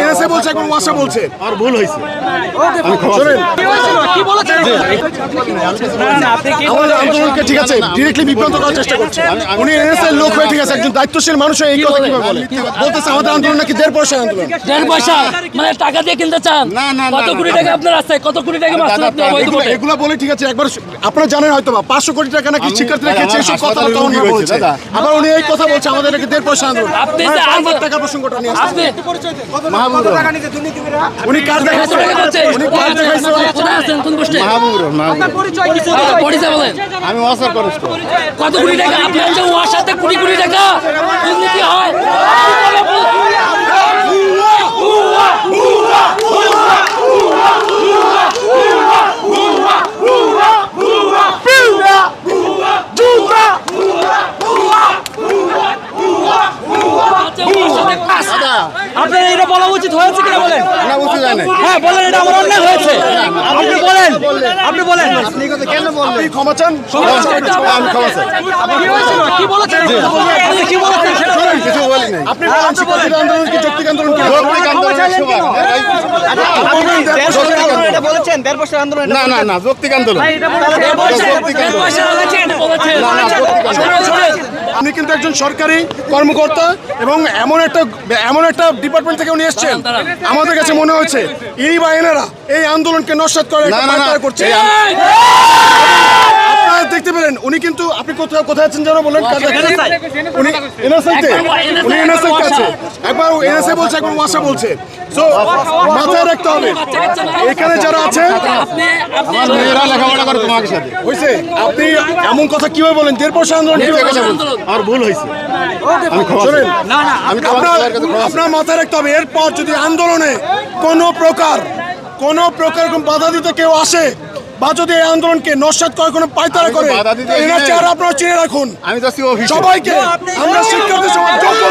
NSA বলছে এখন ওয়াসা বলছে। আর ভুল হয়েছে। শোনেন। কি বলেছেন? আমাদের আন্দোলনকে ঠিক আছে ডিরেক্টলি বিভ্রান্ত করার চেষ্টা করছে উনি এনএসএ লোক হয়ে ঠিক আছে একজন দায়িত্বশীল মানুষ এই কথা কীভাবে বলে? বলতেছে আমাদের আন্দোলন নাকি দেড় পয়সা আন্দোলন? দেড় পয়সা? মানে টাকা দিয়ে কিনতে চান? না, না, না, কত কোটি টাকা আপনার রাস্তায় কত কোটি টাকা এগুলো এগুলো বলে ঠিক আছে একবার আপনারা জানেন হয়তো বা পাঁচশো কোটি টাকা নাকি শিক্ষার্থীরা দাদা, খেয়েছে এসব কথা তখন বলছে আবার উনি এই কথা বলছে আমাদের নাকি দেড় পয়সা আন্দোলন। আপনি মানে টাকার প্রসঙ্গটা নিয়ে মাহবুব উনি কার কত টাকা উনি কার দেখাইছে। কোথায় আছেন? কোন পোস্টে মাহবুব রহমান। মাহবুব রহমান। পরিচয় বলেন। আমি ওয়াসার করেছি কত কোটি টাকা আপনার যে ওয়ার সাথে কোটি কোটি টাকা দুর্নীতি হয়। আপনার এটা বলা উচিত হয়েছে কিনা বলেন? হ্যাঁ বলেন এটা আমার অন্যায় হয়েছে। আপনি বলেন আপনি বলেন। আপনি ক্ষমা চান? আমি ক্ষমা চাই। কি বলেছেন? আপনি কি বলেছেন? কিছু বলি নাই আপনি বলেন আন্দোলন কি? যৌক্তিক আন্দোলন কি? যৌক্তিক আন্দোলন। এটা বলেছেন দেড় বছর আন্দোলন না না না যৌক্তিক আন্দোলন। না, না, যৌক্তিক আন্দোলন। কিন্তু একজন সরকারি কর্মকর্তা এবং এমন একটা এমন একটা ডিপার্টমেন্ট থেকে উনি এসেছেন। আমাদের কাছে মনে হচ্ছে এই বা এনারা এই আন্দোলনকে নস্বাত করে। করছে। দেখতে পেলেন উনি কিন্তু আপনি কোথায় কোথায় আছেন যেন বলেন উনি এনএসআইতে? উনি এনএসআইতে আছে। একবার এনএসআই বলছে একবার ওয়াসা বলছে। সো মাথায় রাখতে হবে এখানে যারা আছে আপনি আপনি আমার মেয়েরা লেখাপড়া করে তোমাকে সাথে হয়েছে আপনি এমন কথা কীভাবে বলেন দেড় আন্দোলন। আমার ভুল হয়েছে আপনার মাথায় রাখতে হবে এরপর যদি আন্দোলনে কোনো প্রকার কোনো প্রকার বাধা দিতে কেউ আসে বা যদি এই আন্দোলনকে নস্বাত করে কোনো তো করে এনার চেহারা আপনারা চিনে রাখুন আমি যাচ্ছি অফিসে সবাইকে আমরা শিক্ষার্থী সমাজ থাকব।